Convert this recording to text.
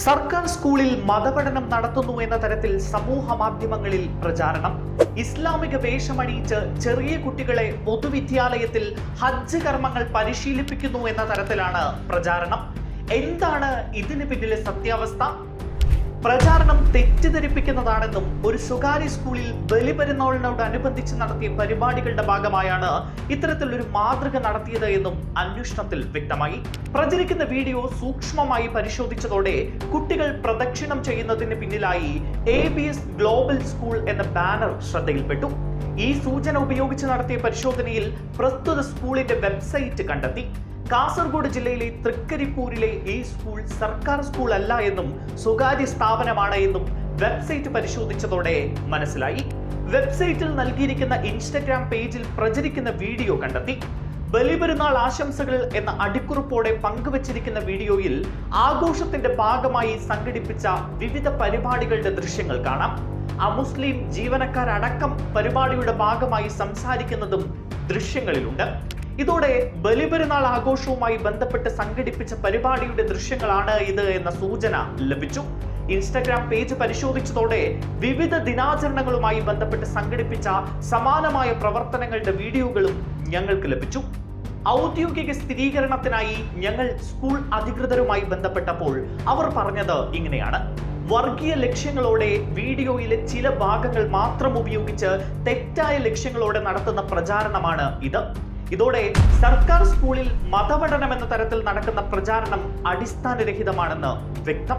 സർക്കാർ സ്കൂളിൽ മതപഠനം നടത്തുന്നു എന്ന തരത്തിൽ സമൂഹ മാധ്യമങ്ങളിൽ പ്രചാരണം. ഇസ്ലാമിക വേഷമണിയിച്ച് ചെറിയ കുട്ടികളെ പൊതുവിദ്യാലയത്തിൽ ഹജ്ജ് കർമ്മങ്ങൾ പരിശീലിപ്പിക്കുന്നു എന്ന തരത്തിലാണ് പ്രചാരണം. എന്താണ് ഇതിന് പിന്നിലെ സത്യാവസ്ഥ? പ്രചാരണം തെറ്റിദ്ധരിപ്പിക്കുന്നതാണെന്നും ഒരു സ്വകാര്യ സ്കൂളിൽ ബലിപെരുന്നാളിനോടനുബന്ധിച്ച് നടത്തിയ പരിപാടികളുടെ ഭാഗമായാണ് ഇത്തരത്തിലൊരു മാതൃക നടത്തിയത് എന്നും അന്വേഷണത്തിൽ വ്യക്തമായി. പ്രചരിക്കുന്ന വീഡിയോ സൂക്ഷ്മമായി പരിശോധിച്ചതോടെ കുട്ടികൾ പ്രദക്ഷിണം ചെയ്യുന്നതിന് പിന്നിലായി എ ഗ്ലോബൽ സ്കൂൾ എന്ന ബാനർ ശ്രദ്ധയിൽപ്പെട്ടു. ഈ സൂചന ഉപയോഗിച്ച് നടത്തിയ പരിശോധനയിൽ പ്രസ്തുത സ്കൂളിന്റെ വെബ്സൈറ്റ് കണ്ടെത്തി. കാസർഗോഡ് ജില്ലയിലെ തൃക്കരിപ്പൂരിലെ ഈ സ്കൂൾ സർക്കാർ സ്കൂൾ അല്ല എന്നും സ്വകാര്യ സ്ഥാപനമാണ് എന്നും വെബ്സൈറ്റ് പരിശോധിച്ചതോടെ മനസ്സിലായി. വെബ്സൈറ്റിൽ നൽകിയിരിക്കുന്ന ഇൻസ്റ്റഗ്രാം പേജിൽ പ്രചരിക്കുന്ന വീഡിയോ കണ്ടെത്തി. ബലിപെരുന്നാൾ ആശംസകൾ എന്ന അടിക്കുറിപ്പോടെ പങ്കുവച്ചിരിക്കുന്ന വീഡിയോയിൽ ആഘോഷത്തിന്റെ ഭാഗമായി സംഘടിപ്പിച്ച വിവിധ പരിപാടികളുടെ ദൃശ്യങ്ങൾ കാണാം. അമുസ്ലിം ജീവനക്കാരടക്കം പരിപാടിയുടെ ഭാഗമായി സംസാരിക്കുന്നതും ദൃശ്യങ്ങളിലുണ്ട്. ഇതോടെ ബലിപെരുന്നാൾ ആഘോഷവുമായി ബന്ധപ്പെട്ട് സംഘടിപ്പിച്ച പരിപാടിയുടെ ദൃശ്യങ്ങളാണ് ഇത് എന്ന സൂചന ലഭിച്ചു. ഇൻസ്റ്റഗ്രാം പേജ് പരിശോധിച്ചതോടെ വിവിധ ദിനാചരണങ്ങളുമായി ബന്ധപ്പെട്ട് സംഘടിപ്പിച്ച സമാനമായ പ്രവർത്തനങ്ങളുടെ വീഡിയോകളും ഞങ്ങൾക്ക് ലഭിച്ചു. ഔദ്യോഗിക സ്ഥിരീകരണത്തിനായി ഞങ്ങൾ സ്കൂൾ അധികൃതരുമായി ബന്ധപ്പെട്ടപ്പോൾ അവർ പറഞ്ഞത് ഇങ്ങനെയാണ്. വർഗീയ ലക്ഷ്യങ്ങളോടെ വീഡിയോയിലെ ചില ഭാഗങ്ങൾ മാത്രം ഉപയോഗിച്ച് തെറ്റായ ലക്ഷ്യങ്ങളോടെ നടത്തുന്ന പ്രചാരണമാണ് ഇത്. ഇതോടെ സർക്കാർ സ്കൂളിൽ മതപഠനം എന്ന തരത്തിൽ നടക്കുന്ന പ്രചാരണം അടിസ്ഥാനരഹിതമാണെന്ന് വ്യക്തം.